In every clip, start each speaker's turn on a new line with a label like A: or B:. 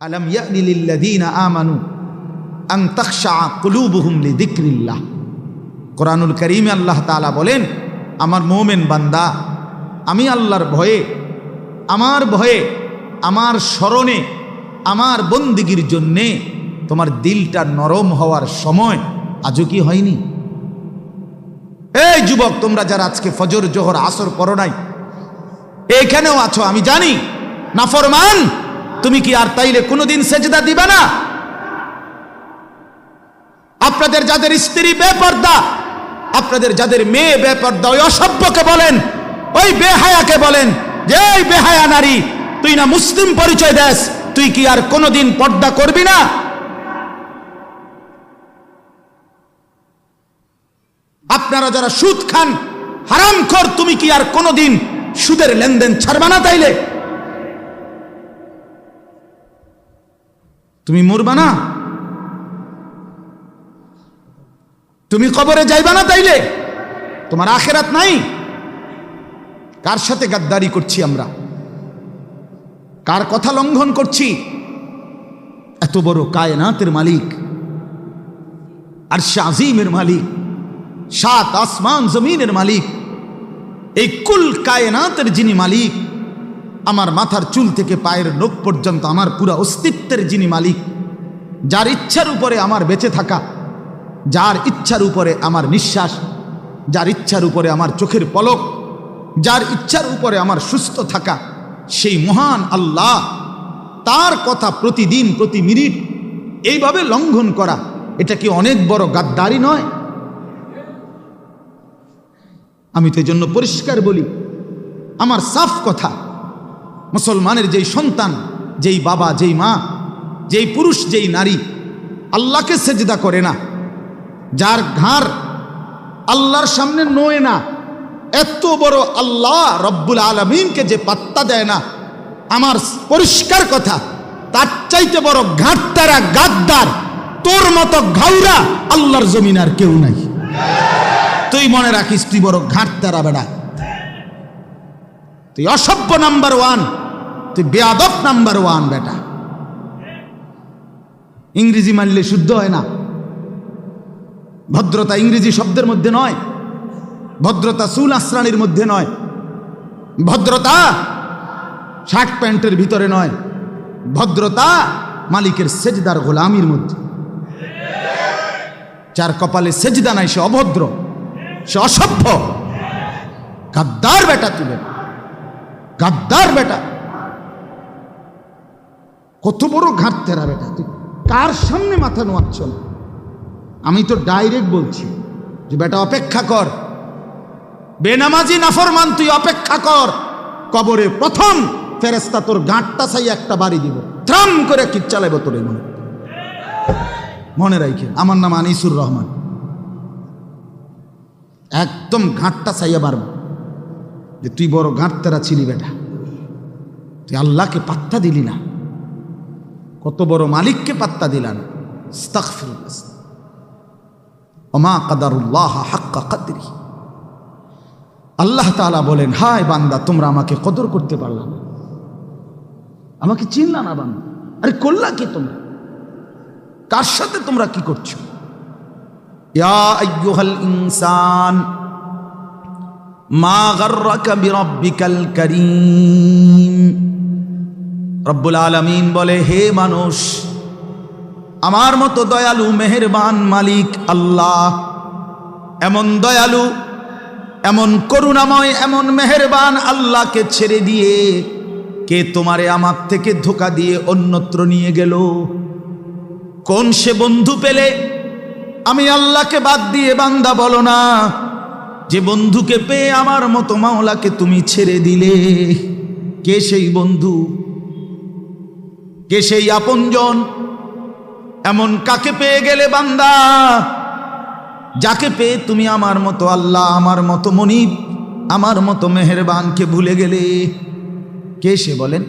A: আলম ইয়ানিলিল্লাযীনা আমানু আন তাখশা কুলুবুহুম লিযিকরিল্লাহ। কোরআনুল করিমে আল্লাহ তাআলা বলেন, আমার মোমেন বান্দা, আমি আল্লাহর ভয়ে, আমার ভয়ে, আমার স্মরণে, আমার বন্দিগির জন্যে তোমার দিলটা নরম হওয়ার সময় আজও কি হয়নি? এই যুবক, তোমরা যারা আজকে ফজর, জোহর, আসর পড়ো নাই এইখানেও আছো, আমি জানি, নাফরমান তুমি কি আর তাইলে কোনোদিন সেজদা দিবে না? আপনাদের যাদের স্ত্রী বেপর্দা, আপনাদের যাদের মেয়ে বেপর্দা, ওই অসভ্যকে বলেন, ওই বেহায়াকে বলেন, যে বেহায়া নারী, তুই না মুসলিম পরিচয় দেস, তুই কি আর কোনোদিন পর্দা করবি না? আপনারা যারা সুদ খান হারাম খর তুমি কি আর কোনোদিন সুদের লেনদেন ছাড়বা না তাইলে? তুমি মরবা না? তুমি কবরে যাইবা না তাইলে? তোমার আখেরাত নাই? কার সাথে গাদ্দারি করছি আমরা? কার কথা লঙ্ঘন করছি? এত বড় কায়নাতের মালিক, আর আজিমের মালিক, সাত আসমান জমিনের মালিক, এই কুল কায়নাতের যিনি মালিক আমার মাথার চুল থেকে পায়ের নখ পর্যন্ত আমার পুরো অস্তিত্বের যিনি মালিক, যার ইচ্ছার উপরে আমার বেঁচে থাকা, যার ইচ্ছার উপরে আমার নিঃশ্বাস, যার ইচ্ছার উপরে আমার চোখের পলক, যার ইচ্ছার উপরে আমার সুস্থ থাকা, সেই মহান আল্লাহ, তার কথা প্রতিদিন, প্রতি মিনিট এইভাবে লঙ্ঘন করা, এটা কি অনেক বড় গাদ্দারি নয়? আমি তো এই জন্য পরিষ্কার বলি, আমার সাফ কথা মুসলমানের যেই সন্তান, যেই বাবা, যেই মা, যেই পুরুষ, যেই নারী, আল্লাহকে সেজদা করে না। যার ঘাড় আল্লাহর সামনে নয় না, এত বড় আল্লাহ রব্বুল আলমিনকে যে পাত্তা দেয় না, আমার পরিষ্কার কথা, তার চাইতে বড় ঘাটতারা, গাদ্দার, তোর মতো ঘাউরা আল্লাহর জমিন আর কেউ নাই। তুই মনে রাখিস, তুই বড় ঘাটতারা বেড়া। তুই অসভ্য নাম্বার ওয়ান। তুই বেয়াদব নাম্বার ওয়ান, বেটা। ইংরেজি মানলে শুদ্ধ হয় না। ভদ্রতা ইংরেজি শব্দের মধ্যে নয়। ভদ্রতা সুল আশ্রানির মধ্যে নয়। ভদ্রতা শার্ট প্যান্টের ভিতরে নয়। ভদ্রতা মালিকের সেজদার গোলামির মধ্যে। যার কপালে সেজদা নাই, সে অভদ্র, সে অসভ্য। গাদ্দার বেটা তুলে গাদ্দার বেটা। কত বড় ঘাট তেরা বেটা, তুই কার সামনে মাথা নোয়াচ্ছ না? আমি তো ডাইরেক্ট বলছি যে, বেটা, অপেক্ষা কর। বেনামাজি নাফরমান, তুই অপেক্ষা কর। কবরে প্রথম ফেরেস্তা তোর গাঁটটা চাই একটা বাড়ি দিব। ত্রাম করে কি চালাইব তোর মনে। মনে রাখেন আমার নাম আনিসুর রহমান। একদম ঘাটটা চাইয়া পারব যে, তুই বড় ঘাট তেরা ছিলি বেটা। তুই আল্লাহকে পাত্তা দিলি না। কত বড় মালিককে পাত্তা কাদরি। আল্লাহ তালা বলেন, হায় বান্দা, তোমরা আমাকে কদর করতে পারলা না। আমাকে চিনলা না বান্দা। আরে, করলা কি তোমরা? কার সাথে তোমরা কি করছ? ইনসান, মা গাররাকা বিরাব্বিকাল কারীম। রব্বুল আলমিন বলে, হে মানুষ, আমার মতো দয়ালু, মেহেরবান মালিক আল্লাহ, এমন দয়ালু, এমন করুণাময়, এমন মেহেরবান আল্লাহকে ছেড়ে দিয়ে কে তোমারে আমার থেকে ধোকা দিয়ে অন্যত্র নিয়ে গেল? কোন সে বন্ধু পেলে? আমি আল্লাহকে বাদ দিয়ে বান্দা বলো না, যে বন্ধুকে পেয়ে আমার মতো মাওলাকে তুমি ছেড়ে দিলে। কে সেই বন্ধু? কে সেই আপনজন? এমন কাকে পেয়ে গেলে বান্দা? যাকে পেয়ে তুমি আমার মতো আল্লাহ, আমার মতো মনিব, আমার মতো মেহেরবানকে ভুলে গেলে? কে সে বলেন?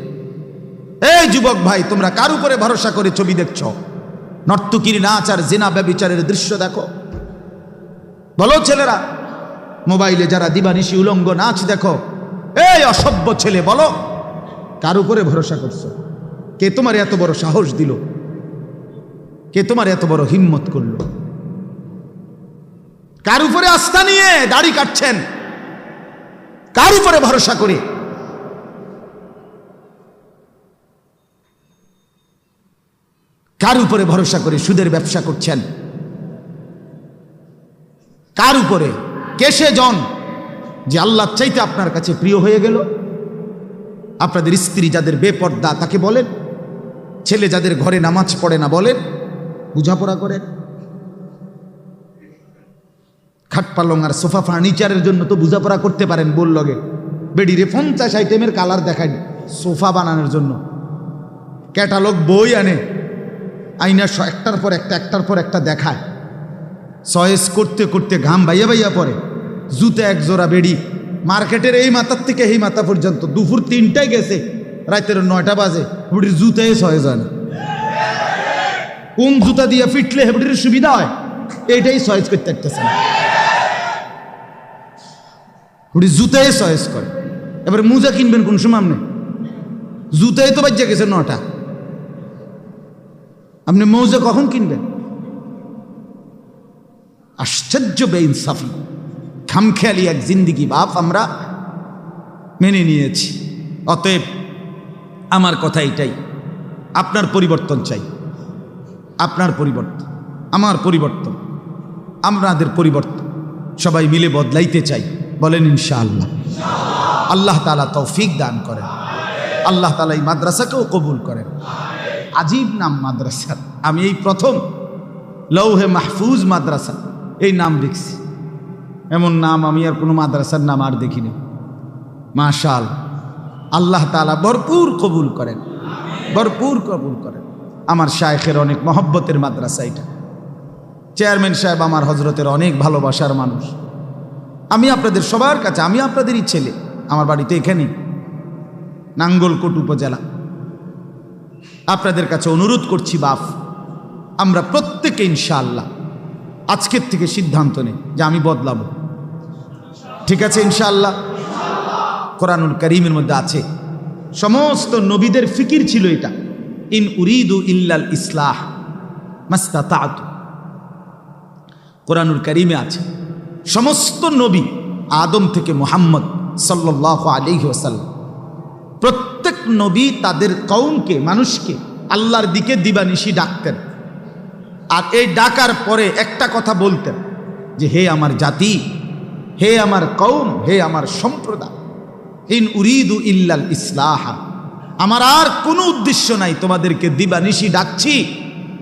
A: এই যুবক ভাই, তোমরা কার উপরে ভরসা করে ছবি দেখছ? নর্তুকির নাচ আর জেনা ব্যবিচারের দৃশ্য দেখো। বলো ছেলেরা, মোবাইলে যারা দিবানিশি উলঙ্গ নাচ দেখো, এই অসভ্য ছেলে বলো, কার উপরে ভরসা করছ? কে তোমার এত বড় সাহস দিল? কে তোমার এত বড় হিম্মত করল? কার উপরে আস্থা নিয়ে দাড়ি কাটছেন? কার উপরে ভরসা করে? কার উপরে ভরসা করে সুদের ব্যবসা করছেন? কার উপরে? কেসে জন যে আল্লাহ চাইতে আপনার কাছে প্রিয় হয়ে গেল? আপনাদের স্ত্রী যাদের বেপর্দা তাকে বলেন। ছেলে যাদের ঘরে নামাজ পড়ে না বলেন, বুঝাপড়া করেন খাট পালং আর সোফা ফার্নিচারের জন্য তো বুঝাপড়া করতে পারেন বল লগে। বেডিরে পঞ্চাশ আইটেমের কালার দেখায় সোফা বানানোর জন্য। ক্যাটালগ বই আনে আইনা একটার পর একটা, একটার পর একটা দেখায়। চয়েস করতে করতে ঘাম বাইয়া বাইয়া পড়ে। জুতে এক জোড়া বেড়ি, মার্কেটের এই মাথার থেকে এই মাথা পর্যন্ত, দুপুর তিনটায় গেছে। রাতের নয়টা বাজে, হেবড়ির জুতায় চয়েস হয় না। কোন জুতা দিয়ে ফিটলে হেবড়ির সুবিধা হয়? এইটাই চয়েস করতে একতেছে না হুড়ি জুতায় চয়েস করে। এবার মুজা কিনবেন কোন সময় আপনি? জুতায় তো বাজ্যা গেছে নটা আপনি মৌজা কখন কিনবেন? আশ্চর্য বেইনসাফি। খামখেয়ালি এক জিন্দিগি বাপ আমরা মেনে নিয়েছি। অতএব আমার কথা এটাই। আপনার পরিবর্তন চাই। আপনার পরিবর্তন। আমার পরিবর্তন। আমাদের পরিবর্তন। সবাই মিলে বদলাইতে চাই। বলেন ইনশাআল্লাহ। আল্লাহ তালা তৌফিক দান করেন। আল্লাহ তালা এই মাদ্রাসাকেও কবুল করেন। আজীব নাম মাদ্রাসার আমি এই প্রথম লৌহে মাহফুজ মাদ্রাসা। এই নাম লিখছি। এমন নাম আমি আর কোনো মাদ্রাসার নাম আর দেখিনি। মাশাল আল্লাহ তালা ভরপুর কবুল করেন। ভরপুর কবুল করেন। আমার শায়েখের অনেক মহব্বতের মাদ্রাসা এটা। চেয়ারম্যান সাহেব আমার হজরতের অনেক ভালোবাসার মানুষ। আমি আপনাদের সবার কাছে, আমি আপনাদেরই ছেলে। আমার বাড়িতে এখানেই নাঙ্গলকোট উপজেলা। আপনাদের কাছে অনুরোধ করছি বাপ আমরা প্রত্যেকে ইনশাআল্লাহ আজকের থেকে সিদ্ধান্ত নেই যে আমি বদলাবো। ঠিক আছে, ইনশাআল্লাহ? কোরআনুল করিমের মধ্যে আছে। সমস্ত নবীদের ফিকির ছিল এটা। ইন উরিদু ইল্লাল ইসলাহ মাস্তাতাত। কোরআনুল করিমে আছে। সমস্ত নবী আদম থেকে মোহাম্মদ সাল্লাহ আলিহি প্রত্যেক নবী তাদের কৌমকে মানুষকে আল্লাহর দিকে দিবানিশি ডাকতেন। আর এই ডাকার পরে একটা কথা বলতেন যে, হে আমার জাতি, হে আমার কৌম হে আমার সম্প্রদায়। ইন উরিদু ইল্লাল ইসলাহা। আমার আর কোনো উদ্দেশ্য নাই তোমাদেরকে দিবানিশি ডাকছি,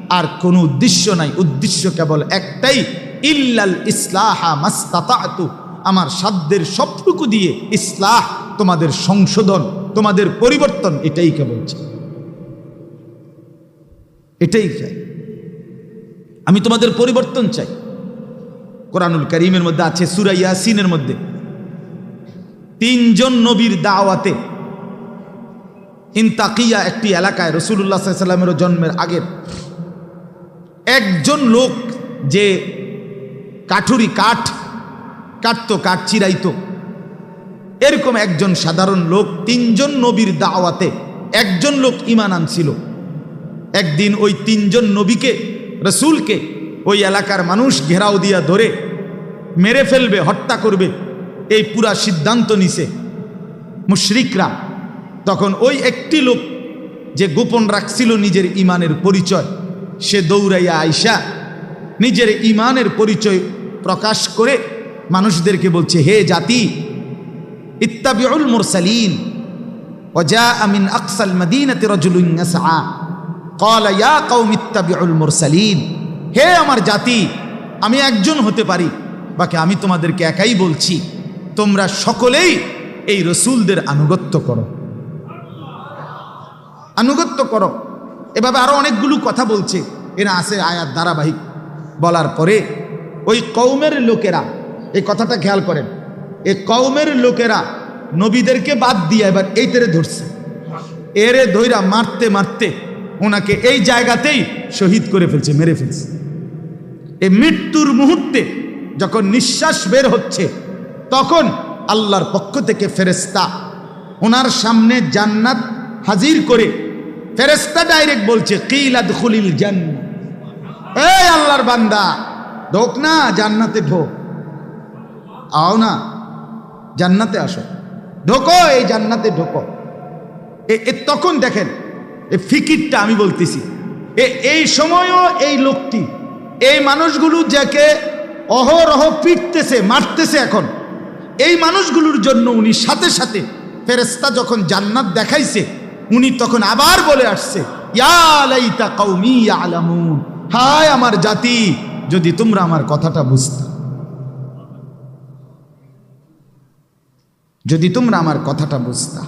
A: আর কোনো উদ্দেশ্য নাই, উদ্দেশ্য কেবল একটাই, ইল্লাল ইসলাহা মাস্তাতাতু। আমার সাধ্যের সবটুকু দিয়ে ইসলাহ, তোমাদের সংশোধন, তোমাদের পরিবর্তন, এটাই কেবল এটাই চাই। আমি তোমাদের পরিবর্তন চাই। কোরআনুল করিমের মধ্যে আছে, সুরা ইয়াসিনের মধ্যে। তিনজন নবীর দাওয়াতে ইনতাকিয়া একটি এলাকায় রসুল্লাহ সাল্লামের জন্মের আগের একজন লোক যে কাঠুরি কাঠ কাটতো, কাঠ চিরাইত, এরকম একজন সাধারণ লোক, তিনজন নবীর দাওয়াতে একজন লোক ইমান আনছিল। একদিন ওই তিনজন নবীকে, রসুলকে ওই এলাকার মানুষ ঘেরাও দিয়া ধরে মেরে ফেলবে, হত্যা করবে। এই পুরা সিদ্ধান্ত নিছে মুশরিকরা। তখন ওই একটি লোক যে গোপন রাখছিল নিজের ইমানের পরিচয়, সে দৌড়াইয়া আইসা নিজের ইমানের পরিচয় প্রকাশ করে মানুষদেরকে বলছে, হে জাতি, ইত্তাবিউল মুরসালিন ওজা আমিন আকসাল মদিনাতে রজুলুঙ্গাসা কল ইয়া কৌম ইত্তাবিউল মুরসালিন, হে আমার জাতি, আমি একজন হতে পারি, বাকি আমি তোমাদেরকে একাই বলছি। তোমরা সকলেই এই রসুলদের আনুগত্য করো। আনুগত্য করো। এভাবে আরও অনেকগুলো কথা বলছে। এরা আছে আয়াত ধারাবাহিক। বলার পরে ওই কৌমের লোকেরা, এই কথাটা খেয়াল করেন এই কৌমের লোকেরা নবীদেরকে বাদ দিয়ে এবার এই তেরে ধরছে। এরে ধৈরা মারতে মারতে ওনাকে এই জায়গাতেই শহীদ করে ফেলছে, মেরে ফেলছে। এই মৃত্যুর মুহূর্তে যখন নিঃশ্বাস বের হচ্ছে তখন আল্লাহর পক্ষ থেকে ফেরেস্তা ওনার সামনে জান্নাত হাজির করে ফেরেস্তা ডাইরেক্ট বলছে কিলাদ খুলিল জান এই আল্লাহর বান্দা, ঢোক না, জান্নাতে ঢোক। আও না, জান্নাতে আসো। ঢোকো, এই জান্নাতে ঢোকো। এ এ তখন দেখেন, এ ফিকিরটা আমি বলতেছি, এ, এই সময়ও এই লোকটি, এই মানুষগুলো যাকে অহরহ পিটতেছে, মারতেছে এখন এই মানুষগুলোর জন্য উনি সাথে সাথে ফেরেস্তা যখন জান্নাত দেখাইছে, উনি তখন আবার বলে আসছে হায় আমার জাতি, যদি তোমরা আমার কথাটা বুঝতে। যদি তোমরা আমার কথাটা বুঝতা।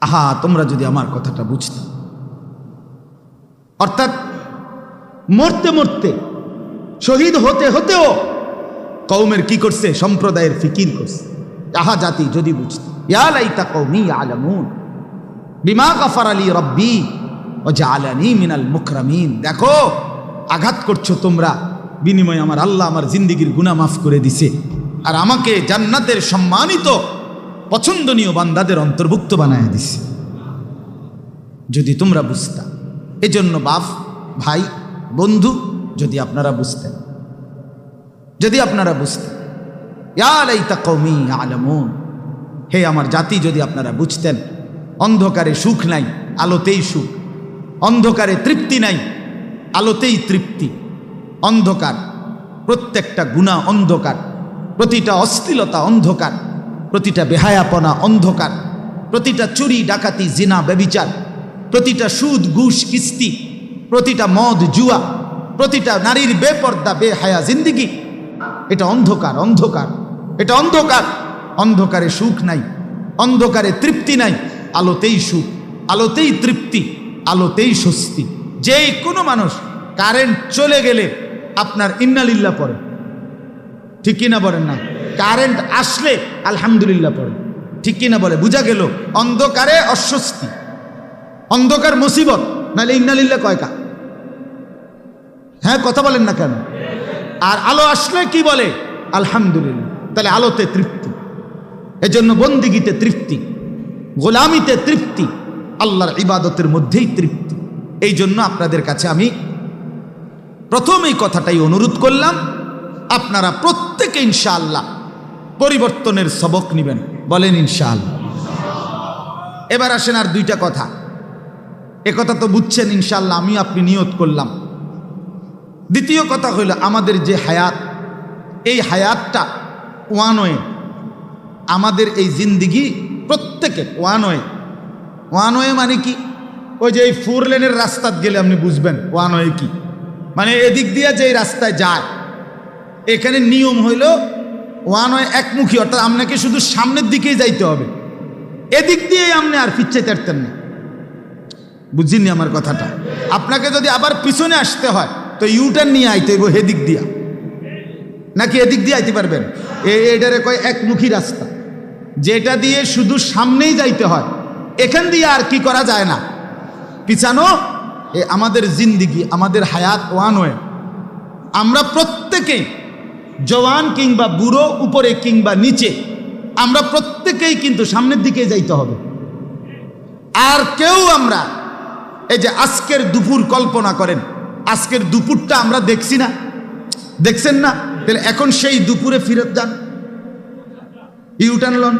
A: আহা, তোমরা যদি আমার কথাটা বুঝতে। অর্থাৎ মরতে মরতে, শহীদ হতে হতেও কৌমের কি করছে? সম্প্রদায়ের ফিকির করছে। আহা জাতি, যদি বুঝতে। ইয়ালাইতা কৌমি আলামুন বিমা গাফার আলী রব্বি ও জালানি মিনাল মুকরামিন। দেখো, আঘাত করছ তোমরা। বিনিময়ে আমার আল্লাহ আমার জিন্দিগির গুনাহ মাফ করে দিছে। আর আমাকে জান্নাতের সম্মানিত, পছন্দনীয় বান্দাদের অন্তর্ভুক্ত বানায় দিছে। যদি তোমরা বুঝতা। এজন্য বাপ, ভাই, বন্ধু, যদি আপনারা বুঝতেন। যদি আপনারা বুঝতেন। ইয়ালাইতা কৌমি আলমুন হে আমার জাতি, যদি আপনারা বুঝতেন, অন্ধকারে সুখ নাই, আলোতেই সুখ। অন্ধকারে তৃপ্তি নাই, আলোতেই তৃপ্তি। অন্ধকার, প্রত্যেকটা গুণা অন্ধকার, প্রতিটা অস্থিলতা অন্ধকার, প্রতিটা বেহায়াপনা অন্ধকার, প্রতিটা চুরি, ডাকাতি, জিনা, ব্যবিচার, প্রতিটা সুদ, ঘুষ, কিস্তি, প্রতিটা মদ, জুয়া, প্রতিটা নারীর বেপর্দা, বেহায়া জিন্দিগি এটা অন্ধকার অন্ধকার। এটা অন্ধকার। অন্ধকারে সুখ নাই, অন্ধকারে তৃপ্তি নাই, আলোতেই সুখ, আলোতেই তৃপ্তি, আলোতেই স্বস্তি। যেই কোনো মানুষ কারেন্ট চলে গেলে আপনার ইন্নালিল্লা পড়ে। ঠিক কিনা বলেন না? কারেন্ট আসলে আলহামদুলিল্লাহ পড়ে। ঠিক কিনা বলে? বুঝা গেল, অন্ধকারে অস্বস্তি, অন্ধকার মুসিবত, নাহলে ইন্নালিল্লা কয়কা হ্যাঁ কথা বলেন না কেন? আর আলো আসলে কি বলে? আলহামদুলিল্লাহ। তাহলে আলোতে তৃপ্তি। এজন্য বন্দিগিতে তৃপ্তি, গোলামিতে তৃপ্তি, আল্লাহর ইবাদতের মধ্যেই তৃপ্তি। এই জন্য আপনাদের কাছে আমি প্রথম এই কথাটাই অনুরোধ করলাম, আপনারা প্রত্যেকে ইনশাআল্লাহ পরিবর্তনের সবক নেবেন। বলেন ইনশাআল্লাহ। এবার আসেন আর দুইটা কথা। একথা তো বুঝছেন ইনশাআল্লাহ আমি আপনি নিয়ত করলাম। দ্বিতীয় কথা হইল আমাদের যে হায়াত, এই হায়াতটা ওয়ানওয়ে। আমাদের এই জিন্দিগি প্রত্যেকে ওয়ানওয়ে। ওয়ানওয়ে মানে কি? ওই যে এই ফোর লেনের রাস্তাত গেলে আপনি বুঝবেন ওয়ানওয়ে কি। মানে এদিক দিয়ে যে রাস্তায় যায়, এখানে নিয়ম হইল ওয়ানওয়ে একমুখী, অর্থাৎ আপনাকে শুধু সামনের দিকেই যাইতে হবে। এদিক দিয়েই আপনি আর পিচ্ছে তেরতেন না। বুঝিনি আমার কথাটা? আপনাকে যদি আবার পিছনে আসতে হয় তো ইউটার্ন নিয়ে আইতে হইব হেদিক দিয়া। নাকি এদিক দিয়ে আইতে পারবেন? এটারে কয় একমুখী রাস্তা। যেটা দিয়ে শুধু সামনেই যাইতে হয়। এখান দিয়ে আর কি করা যায় না। পিছানো, এ আমাদের জিন্দিগি, আমাদের হায়াত ওয়ান ওয়ে। আমরা প্রত্যেকেই জওয়ান কিংবা বুড়ো, উপরে কিংবা নিচে, আমরা প্রত্যেকেই কিন্তু সামনের দিকে যাইতে হবে। আর কেউ আমরা, এই যে আজকের দুপুর কল্পনা করেন আজকের দুপুরটা আমরা দেখছি না। দেখছেন না? তাহলে এখন সেই দুপুরে ফিরত যান। ইউটার্ন লন।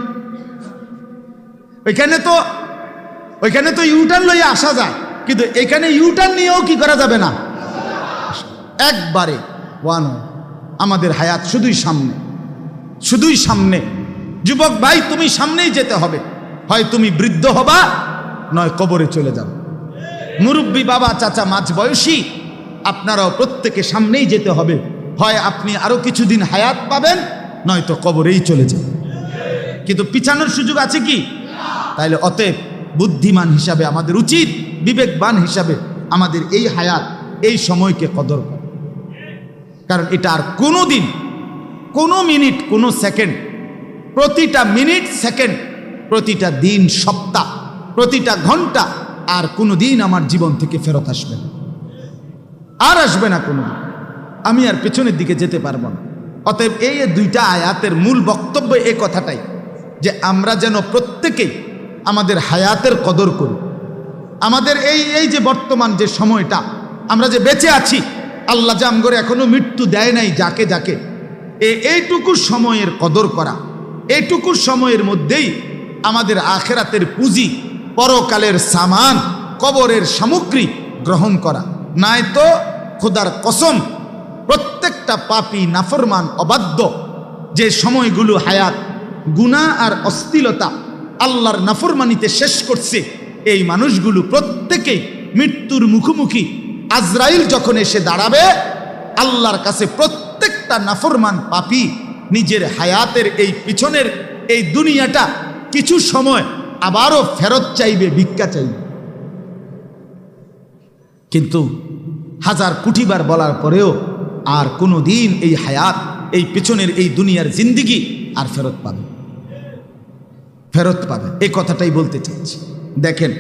A: ওইখানে তো ওইখানে তো ইউটার্ন লইয়া আসা যায়। কিন্তু এখানে ইউটার্ন নিয়েও কি করা যাবে না? একবারে ওয়ান আমাদের হায়াত শুধুই সামনে। শুধুই সামনে। যুবক ভাই, তুমি সামনেই যেতে হবে। হয় তুমি বৃদ্ধ হবা, নয় কবরে চলে যাও। মুরব্বী বাবা, চাচা মাঝ বয়সী আপনারাও প্রত্যেকে সামনেই যেতে হবে। হয় আপনি আরও কিছুদিন হায়াত পাবেন, নয়তো কবরেই চলে যাবেন। কিন্তু পিছানোর সুযোগ আছে কি? তাইলে অতএব বুদ্ধিমান হিসাবে আমাদের উচিত, বিবেকবান হিসাবে আমাদের এই হায়াত, এই সময়কে কদর করা। কারণ এটা আর কোনো দিন, কোনো মিনিট, কোনো সেকেন্ড, প্রতিটা মিনিট, সেকেন্ড, প্রতিটা দিন, সপ্তাহ, প্রতিটা ঘণ্টা আর কোনো দিন আমার জীবন থেকে ফেরত আসবে না। আর আসবে না কোনো। আমি আর পেছনের দিকে যেতে পারব না। অতএব এই দুইটা আয়াতের মূল বক্তব্য এ কথাটাই, যে আমরা যেন প্রত্যেকেই আমাদের হায়াতের কদর করি। আমাদের এই এই যে বর্তমান যে সময়টা, আমরা যে বেঁচে আছি, আল্লাহ জাম করে এখনও মৃত্যু দেয় নাই যাকে যাকে, এ, এইটুকু সময়ের কদর করা, এইটুকু সময়ের মধ্যেই আমাদের আখেরাতের পুঁজি, পরকালের সামান, কবরের সামগ্রী গ্রহণ করা। নাই তো খোদার কসম, প্রত্যেকটা পাপি নাফরমান অবাধ্য যে সময়গুলো হায়াত, গুণা আর অস্থিলতা আল্লাহর নাফরমানিতে শেষ করছে। এই মানুষগুলো প্রত্যেকেই মৃত্যুর মুখোমুখি। আজরাইল যখন এসে দাঁড়াবে, আল্লাহর কাছে প্রত্যেকটা নাফরমান পাপি নিজের হায়াতের এই পিছনের এই দুনিয়াটা কিছু সময় আবারও ফেরত চাইবে, ভিক্ষা চাইবে। কিন্তু হাজার কুটিবার বলার পরেও আর কোনো দিন এই হায়াত, এই পেছনের এই দুনিয়ার জিন্দিগি আর ফেরত পাবে ফেরত পাবে এই কথাটাই বলতে চাইছি দেখেন,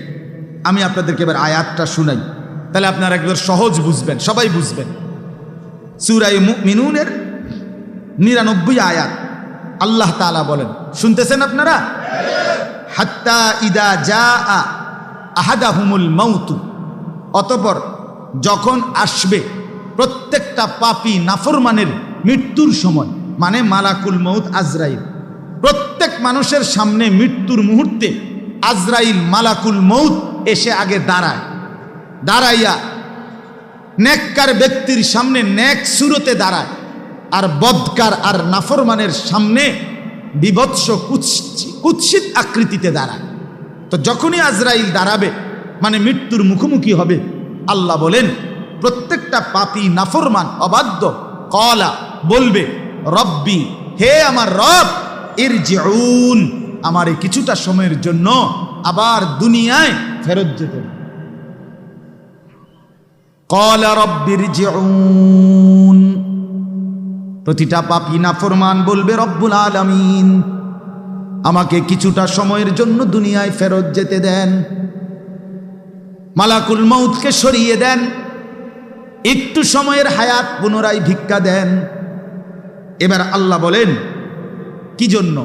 A: আমি আপনাদেরকে এবার আয়াতটা শুনাই। তাহলে আপনারা একবার সহজ বুঝবেন, সবাই বুঝবেন। সুরাই মিনুনের নিরানব্বই আয়াত, আল্লাহ তালা বলেন, শুনতেছেন আপনারা? হাত্তা ইদা যা আহাদা হুমুল মৌতু অতপর যখন আসবে প্রত্যেকটা পাপি নাফরমানের মৃত্যুর সময় মানে মালাকুল মৌত আজরাইল। প্রত্যেক মানুষের সামনে মৃত্যুর মুহূর্তে আজরাইল মালাকুল মৌত এসে আগে দাঁড়ায়। দাঁড়াইয়া নেককার ব্যক্তির সামনে নেক সুরতে দাঁড়ায় আর বদকার আর নাফরমানের সামনে বিভৎস কুৎসিত আকৃতিতে দাঁড়ায়। তো যখনই আজরাইল দাঁড়াবে মানে মৃত্যুর মুখোমুখি হবে আল্লাহ বলেন, প্রত্যেকটা পাপি নাফরমান, অবাধ্য। কলা বলবে, রব্বি, হে আমার রব এর জেউন আমার এই কিছুটা সময়ের জন্য আবার দুনিয়ায় ফেরত যেতে কলা রব্বির জেউন প্রতিটা পাপি নাফরমান বলবে, রব্বুল আলামিন, আমাকে কিছুটা সময়ের জন্য দুনিয়ায় ফেরত যেতে দেন। মালাকুল মৌতকে সরিয়ে দেন। একটু সময়ের হায়াত পুনরায় ভিক্ষা দেন। এবার আল্লাহ বলেন, কি জন্য?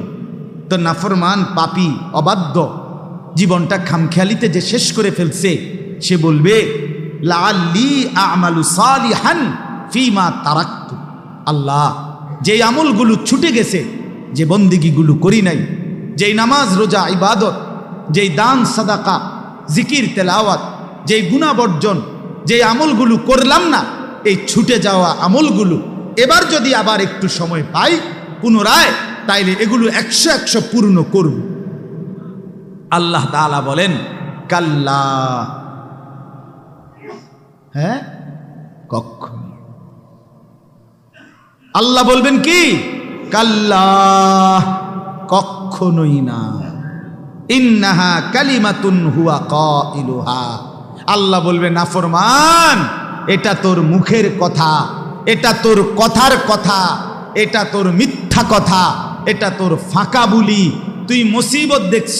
A: তো নাফরমান, পাপি, অবাধ্য, জীবনটা খামখেয়ালিতে যে শেষ করে ফেলছে, সে বলবে আল্লাহ, যেই আমলগুলো ছুটে গেছে, যে বন্দিগিগুলো করি নাই, যেই নামাজ, রোজা, ইবাদত, যেই দান, সাদাকা, জিকির, তেলাওয়াত যেই গুণাবর্জন যেই আমলগুলো করলাম না, এই ছুটে যাওয়া আমলগুলো। এবার যদি আবার একটু সময় পাই, পুনরায়, তাইলে এগুলো একশো একশো পূর্ণ করব। আল্লাহ তালা বলেন, কাল্লা। হ্যাঁ? কখন আল্লাহ বলবেন কি? কাল্লা। কখনোই না। ইন্নাহা কালিমাতুন হুয়া ক ইলুহা আল্লাহ বলবে নাফরমান এটা তোর মুখের কথা, এটা তোর কথার কথা, এটা তোর মিথ্যা কথা, এটা তোর ফাঁকা বুলি। তুই মুসিবত দেখছ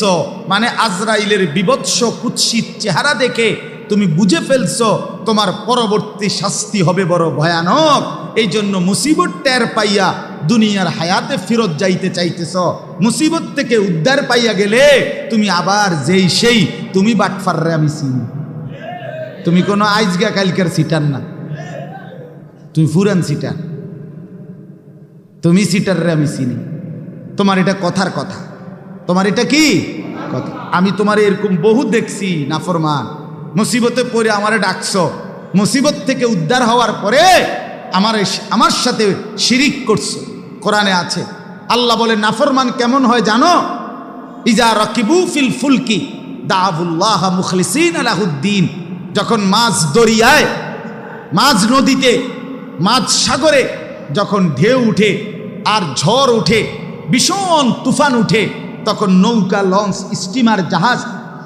A: মানে আজরাইলের বিবৎস কুৎসিত চেহারা দেখে তুমি বুঝে ফেলছ, তোমার পরবর্তী শাস্তি হবে বড় ভয়ানক। এই জন্য মুসিবত টের পাইয়া দুনিয়ার হায়াতে ফেরত যাইতে চাইতেছ। মুসিবত থেকে উদ্ধার পাইয়া গেলে তুমি আবার যেই সেই, তুমি বাটফাররে আমি তুমি কোনো আইজগা কালকের সিটার না। তুমি ফুরান সিটার। তুমি সিটাররে আমি চিনি। তোমার এটা কথার কথা। তোমার এটা কি? কথা। আমি তোমার এরকম বহু দেখছি, নাফরমান। মুসিবতে পড়ে আমারে ডাকছ। মুসিবত থেকে উদ্ধার হওয়ার পরে আমার আমার সাথে শিরিক করছ। কোরআনে আছে। আল্লাহ বলে, নাফরমান, কেমন হয় জানো? ইজা রকিবু ফিল ফুলকি দাবুল্লাহ মুখলিসিন আলাহুদ্দিন। যখন মাছ দরিয়ায় মাছ নদীতে মাছ সাগরে যখন ঢেউ উঠে আর ঝড় উঠে ভীষণ তুফান উঠে তখন নৌকা লঞ্চ স্টিমার জাহাজ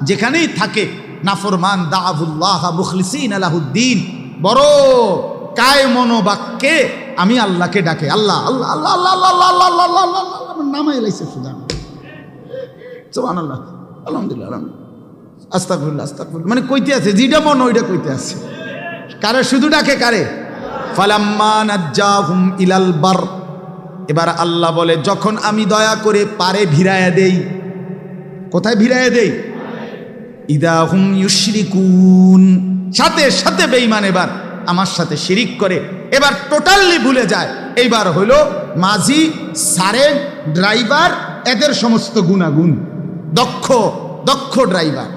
A: যেখানেই থাকে নাফরমান দাবুল্লাহ মুখলিসিন আলাহুদ্দিন বড় কায় মনোবাক্যে আমি আল্লাহকে ডাকে আল্লাহ আল্লাহ আল্লাহ আল্লাহ আল্লাহ আল্লাহ আল্লাহ আল্লাহ আল্লাহ নামাই লাইছে সুদা সোমান আল্লাহ আলহামদুলিল্লাহ আলহামদুলিল্লাহ আস্তাকুল্লাহ আস্তাকুল্লাহ মানে কইতে আছে, যেটা মন ওইটা কইতে আছে। কারে শুধু ডাকে, কারে? ফালাম্মা নাজ্জাহুম ইলাল বার। এবার আল্লাহ বলে, যখন আমি দয়া করে পারে ভিড়াইয়া দেই, কোথায় ভিড়াইয়া দেই? ইদা হুম ইউশরিকুন। সাথে সাথে বেঈমান এবার আমার সাথে শিরিক করে। এবার টোটালি ভুলে যায়। এইবার হলো মাঝি সারেন ড্রাইভার, এদের সমস্ত গুণাগুণ। দক্ষ দক্ষ ড্রাইভার।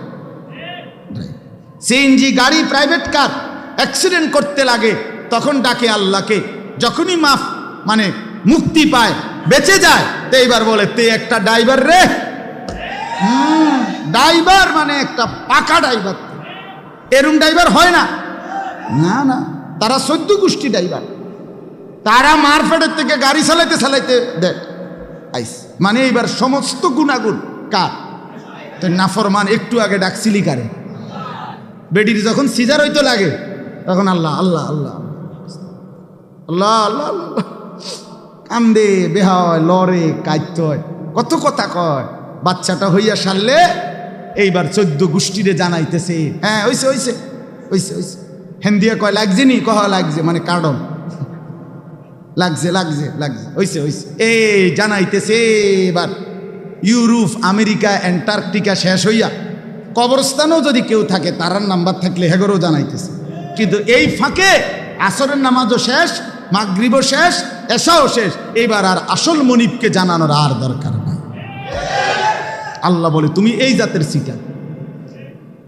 A: সিএনজি গাড়ি প্রাইভেট কার অ্যাক্সিডেন্ট করতে লাগে, তখন ডাকে আল্লাহকে। যখনই মাফ মানে মুক্তি পায়, বেঁচে যায়, তো এইবার বলে, তে একটা ড্রাইভার রে। ড্রাইভার মানে একটা পাকা ড্রাইভার এরম ড্রাইভার হয় না। না না, তারা সদ্য গোষ্ঠী ড্রাইভার তারা মারফেটের থেকে গাড়ি চালাইতে চালাইতে দেখ আইস মানে এইবার সমস্ত গুণাগুণ কার? তো নাফরমান একটু আগে ডাকছিলি কারে বেডির যখন সিজার হইতে লাগে, তখন আল্লাহ আল্লাহ আল্লাহ আল্লাহ আল্লাহ আল্লাহ কান্দে, বেহায়, লড়ে কাইত কত কথা কয়। বাচ্চাটা হইয়া সারলে এইবার চোদ্দ গোষ্ঠীরে জানাইতেছে। হ্যাঁ ওইসে ওইসে ওইসে ওইসে হেন্দিয়া কয়, লাগছে নি? কহ, লাগছে মানে কার্ডন লাগছে লাগছে লাগছে ওইসে ওইসে এই জানাইতেছে এবার। ইউরোপ, আমেরিকা, অ্যান্টার্কটিকা শেষ হইয়া কবরস্থানেও যদি কেউ থাকে, তারার নাম্বার থাকলে হেগরও জানাইতেছে। কিন্তু এই ফাঁকে আসরের নামাজও শেষ, মাগরিবও শেষ এসাও শেষ। এইবার আর আসল মনিবকে জানানোর আর দরকার নাই। আল্লাহ বলে, তুমি এই জাতের সিটার।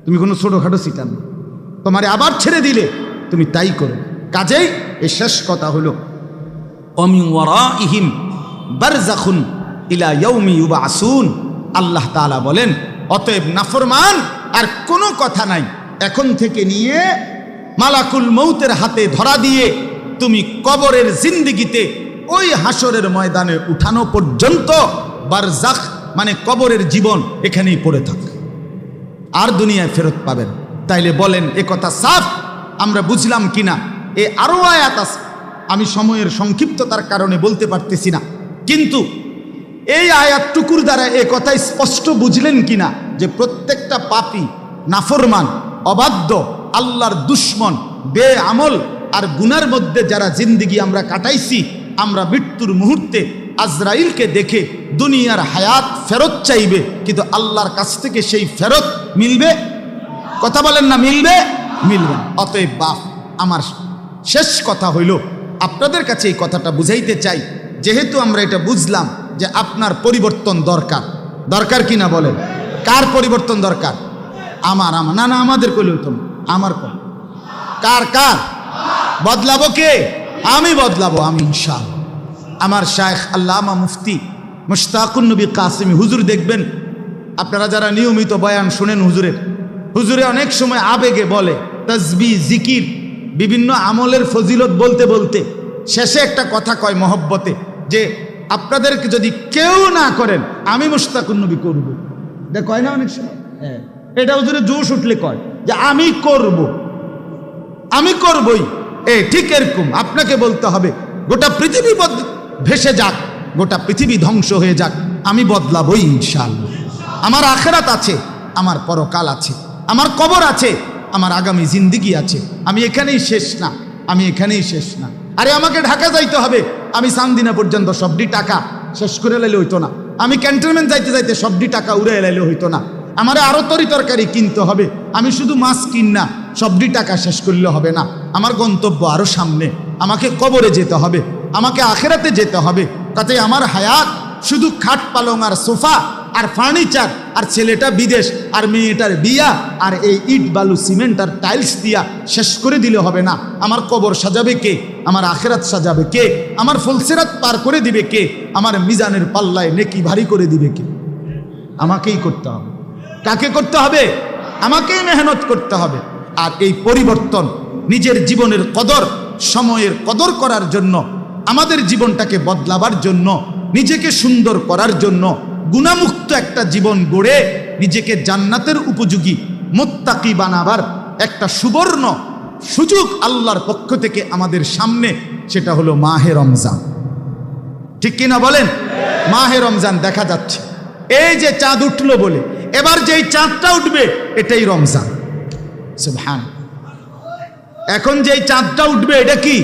A: তুমি কোনো ছোটোখাটো সিটার না। তোমারে আবার ছেড়ে দিলে তুমি তাই করো। কাজেই এই শেষ কথা হলো বারজাখুন ইলা ইয়াউমি ইউবাসুন। আল্লাহ তাআলা বলেন অতএব নাফরমান, আর কোনো কথা নাই। এখন থেকে নিয়ে মালাকুল মৌতের হাতে ধরা দিয়ে তুমি কবরের জিন্দিগিতে ওই হাসরের ময়দানে উঠানো পর্যন্ত বারজাখ মানে কবরের জীবন এখানেই পড়ে থাক। আর দুনিয়ায় ফেরত পাবেন। তাইলে বলেন, এ কথা সাফ? আমরা বুঝলাম কিনা? এ আরও আয়াত আছে। আমি সময়ের সংক্ষিপ্ততার কারণে বলতে পারতেছি না। কিন্তু এই আয়াতটুকুর দ্বারা এ কথা স্পষ্ট বুঝলেন কিনা? যে প্রত্যেকটা পাপি নাফরমান, অবাধ্য, আল্লাহর দুশ্মন বে আমল আর গুনার মধ্যে যারা জিন্দিগি আমরা কাটাইছি, আমরা মৃত্যুর মুহূর্তে আজরাইলকে দেখে দুনিয়ার হায়াত ফেরত চাইবে, কিন্তু আল্লাহর কাছ থেকে সেই ফেরত মিলবে? কথা বলেন না, মিলবে? মিলবে অতএব বাপ, আমার শেষ কথা হইল, আপনাদের কাছে এই কথাটা বুঝাইতে চাই। যেহেতু আমরা এটা বুঝলাম যে আপনার পরিবর্তন দরকার। দরকার কি না বলেন? কার পরিবর্তন দরকার? আমার আমার। না না আমাদের কইলে হইতো না, আমার কল কার কার? বদলাবো কে? আমি বদলাবো আমি ইনশাল আমার শায়েখ আল্লামা মুফতি মুশতাকুন নবী কাসিমি হুজুর দেখবেন? আপনারা যারা নিয়মিত বয়ান শুনেন হুজুরের হুজুরে অনেক সময় আবেগে বলে তসবি জিকির বিভিন্ন আমলের ফজিলত বলতে বলতে শেষে একটা কথা কয় মহব্বতে যে আপনাদেরকে যদি কেউ না করেন আমি মুশতাকুন নবী করব। এটা কয় না অনেক সময়? হ্যাঁ। এটা হুজুরে জোশ উঠলে কয় যে আমি করব। আমি করবই। এ ঠিক এরকম। আপনাকে বলতে হবে গোটা পৃথিবী ভেসে যাক গোটা পৃথিবী ধ্বংস হয়ে যাক। আমি বদলাবই ইনশাআল্লাহ। আমার আখেরাত আছে আমার পরকাল আছে আমার কবর আছে আমার আগামী জিন্দিগি আছে। আমি এখানেই শেষ না আমি এখানেই শেষ না। আরে আমাকে ঢাকা যাইতে হবে। আমি সান্দিনা পর্যন্ত সবটি টাকা শেষ করে লাইলে হইতো না। আমি ক্যান্টনমেন্ট যাইতে যাইতে সবটি টাকা উড়ে লাইলে হইতো না। আমার আরও তরি তরকারি কিনতে হবে। আমি শুধু মাছ কিন না সবটি টাকা শেষ করলে হবে না। আমার গন্তব্য আরও সামনে। আমাকে কবরে যেতে হবে। আমাকে আখেরাতে যেতে হবে। তাতে আমার হায়াত শুধু খাট পালং আর সোফা আর ফার্নিচার আর ছেলেটা বিদেশ আর মেয়েটার বিয়া আর এই ইট বালু সিমেন্ট আর টাইলস দিয়া শেষ করে দিলে হবে না। আমার কবর সাজাবে কে? আমার আখেরাত সাজাবে কে? আমার ফুলসেরাত পার করে দিবে কে? আমার মিজানের পাল্লায় নেকি ভারী করে দিবে কে? আমাকেই করতে হবে। কাকে করতে হবে? আমাকেই মেহনত করতে হবে। আর এই পরিবর্তন নিজের জীবনের কদর, সময়ের কদর করার জন্য, আমাদের জীবনটাকে বদলাবার জন্য, নিজেকে সুন্দর করার জন্য, গুণামুক্ত একটা জীবন গড়ে নিজেকে জান্নাতের উপযোগী মোত্তাকি বানাবার একটা সুবর্ণ সুযোগ আল্লাহর পক্ষ থেকে আমাদের সামনে, সেটা হলো মাহে রমজান। ঠিক কিনা বলেন? মাহে রমজান দেখা যাচ্ছে। এই যে চাঁদ উঠল বলে, এবার যেই চাঁদটা উঠবে, এটাই রমজান। সুবহান। এখন যেই চাঁদটা উঠবে, এটা কি?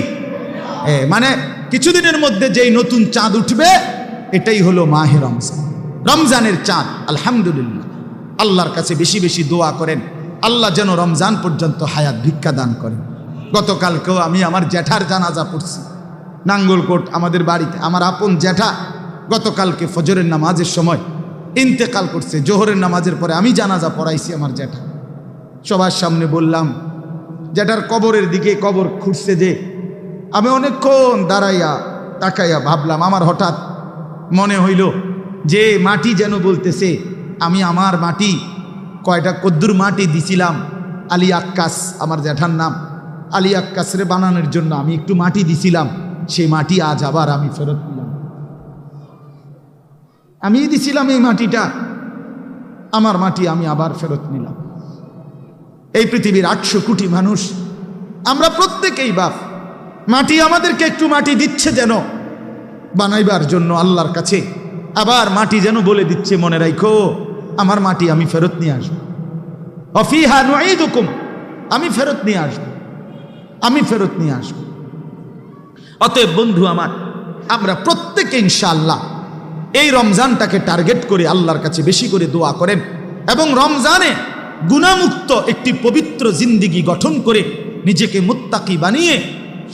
A: মানে কিছুদিনের মধ্যে যেই নতুন চাঁদ উঠবে, এটাই হলো মাহে রমজান। রমজানের চাঁদ, আলহামদুলিল্লাহ। আল্লাহর কাছে বেশি বেশি দোয়া করেন। আল্লাহ যেন রমজান পর্যন্ত হায়াত ভিক্ষা দান করেন। গতকালকেও আমি আমার জ্যাঠার জানাজা পড়ছি। নাঙ্গলকোট আমাদের বাড়িতে, আমার আপন জ্যাঠা গতকালকে ফজরের নামাজের সময় ইন্তেকাল করছে। জোহরের নামাজের পরে আমি জানাজা পড়াইছি আমার জ্যাঠা। সবার সামনে বললাম, জ্যাঠার কবরের দিকে কবর খুঁজছে যে আমি অনেকক্ষণ দাঁড়াইয়া তাকাইয়া ভাবলাম, আমার হঠাৎ মনে হইল, যে মাটি যেন বলতেছে আমি আমার মাটি, কয়টা কদ্দুর মাটি দিছিলাম। আলী আক্কাস, আমার জ্যাঠার নাম। আলী আক্কাসরে বানানোর জন্য আমি একটু মাটি দিছিলাম। সেই মাটি আজ আবার আমি ফেরত নিলাম আমি দিছিলাম এই মাটিটা। আমার মাটি আমি আবার ফেরত নিলাম। এই পৃথিবীর আটশো কোটি মানুষ, আমরা প্রত্যেকেই বাপ, মাটি আমাদেরকে একটু মাটি দিচ্ছে যেন, বানাইবার জন্য আল্লাহর কাছে আবার মাটি যেন বলে দিচ্ছে, মনে রাখো আমার মাটি আমি ফেরত নিয়ে আসব। অফিহা নুকুম আমি ফেরত নিয়ে আসব। আমি ফেরত নিয়ে আসব। অতএব বন্ধু আমার, আমরা প্রত্যেকে ইনশাআল্লাহ এই রমজানটাকে টার্গেট করে আল্লাহর কাছে বেশি করে দোয়া করেন এবং রমজানে গুণামুক্ত একটি পবিত্র জিন্দিগি গঠন করে নিজেকে মুত্তাকি বানিয়ে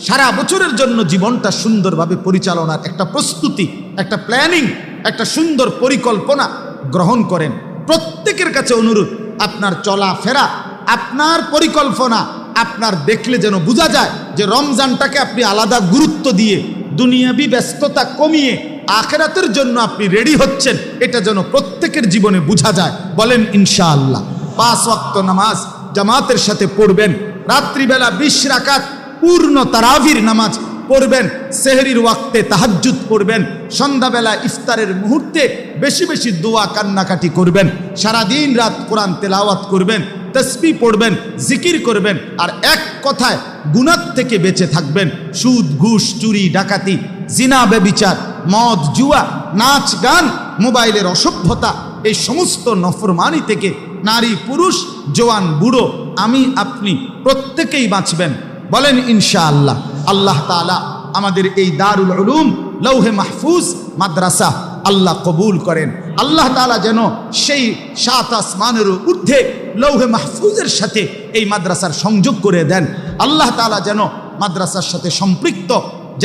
A: সারা বছরের জন্য জীবনটা সুন্দরভাবে পরিচালনার একটা প্রস্তুতি, একটা প্ল্যানিং, একটা সুন্দর পরিকল্পনা গ্রহণ করেন। প্রত্যেকের কাছে অনুরোধ, আপনার চলাফেরা, আপনার পরিকল্পনা, আপনার দেখলে যেন বোঝা যায় যে রমজানটাকে আপনি আলাদা গুরুত্ব দিয়ে, দুনিয়াবি ব্যস্ততা কমিয়ে, আখেরাতের জন্য আপনি রেডি হচ্ছেন, এটা যেন প্রত্যেকের জীবনে বোঝা যায়। বলেন, ইনশাআল্লাহ। পাঁচ ওয়াক্ত নামাজ জামাতের সাথে পড়বেন, রাত্রিবেলা বিশ রাকাত পূর্ণ তারাভির নামাজ পড়বেন, সেহরির ওয়াক্তে তাহাজ্জুদ পড়বেন, সন্ধ্যাবেলা ইফতারের মুহূর্তে বেশি বেশি দোয়া কান্নাকাটি করবেন, সারাদিন রাত কোরআন তেলাওয়াত করবেন, তসবি পড়বেন, জিকির করবেন, আর এক কথায় গুণাত থেকে বেঁচে থাকবেন। সুদ, ঘুষ, চুরি, ডাকাতি, জিনা বেবিচার মদ, জুয়া, নাচ, গান, মোবাইলের অসভ্যতা, এই সমস্ত নফরমানি থেকে নারী, পুরুষ, জোয়ান, বুড়ো, আমি, আপনি প্রত্যেকেই বাঁচবেন। বলেন, ইনশাআল্লাহ, আল্লাহ তালা আমাদের এই দারুল উলুম, লৌহে মাহফুজ মাদ্রাসা আল্লাহ কবুল করেন। আল্লাহ তালা যেন সেই সাত আসমানের ঊর্ধ্বে লৌহে মাহফুজের সাথে এই মাদ্রাসার সংযোগ করে দেন। আল্লাহ তালা যেন মাদ্রাসার সাথে সম্পৃক্ত,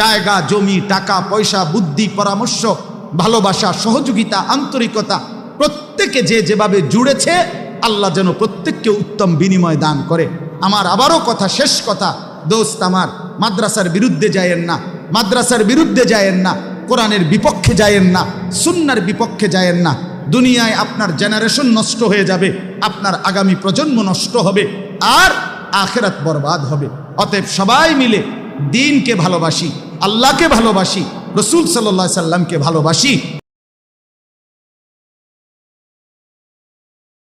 A: জায়গা, জমি, টাকা, পয়সা, বুদ্ধি, পরামর্শ, ভালোবাসা, সহযোগিতা, আন্তরিকতা প্রত্যেকে যে যেভাবে জুড়েছে, আল্লাহ যেন প্রত্যেককে উত্তম বিনিময় দান করে। আমার আবারও কথা, শেষ কথা দোস্ত আমার, মাদ্রাসার বিরুদ্ধে যায়েন না, মাদ্রাসার বিরুদ্ধে যায়েন না, কোরআনের বিপক্ষে যায়েন না, সুন্নার বিপক্ষে যায়েন না। দুনিয়ায় আপনার জেনারেশন নষ্ট হয়ে যাবে, আপনার আগামী প্রজন্ম নষ্ট হবে, আর আখেরাত বরবাদ হবে। অতএব সবাই মিলে দিনকে ভালোবাসি, আল্লাহকে ভালোবাসি, রসুল সাল্লাহ সাল্লামকে ভালোবাসি।